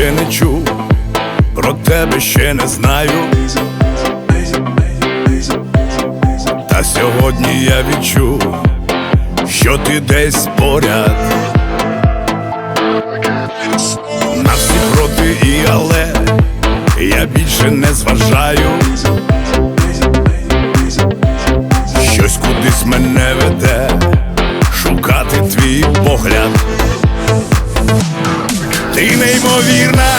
цього ще не знаю. Та сьогодні я відчув, що ти десь поряд. На всі проти і але я більше не зважаю. Щось кудись мене веде, шукати твій погляд. Ти неймовірна,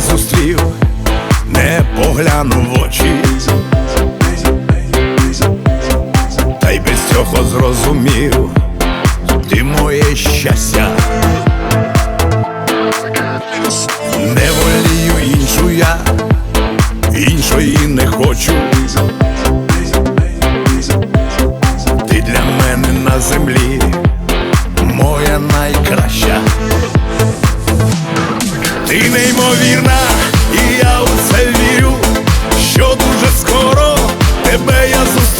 зустрів, не погляну в очі, та й без цього зрозумів, ти моє щастя, не волію іншу я, іншої не хочу. Неймовірна, і я у це вірю, що дуже скоро тебе я зустріну,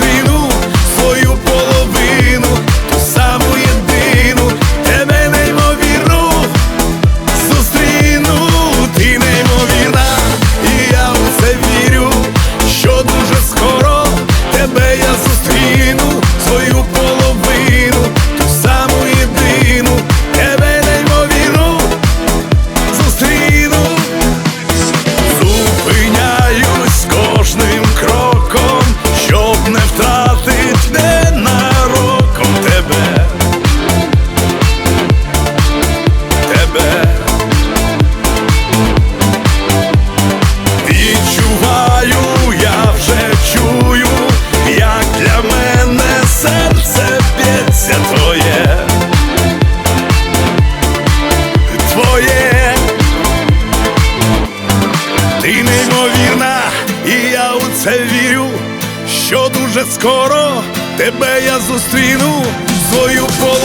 це вірю, що дуже скоро тебе я зустріну, свою половину,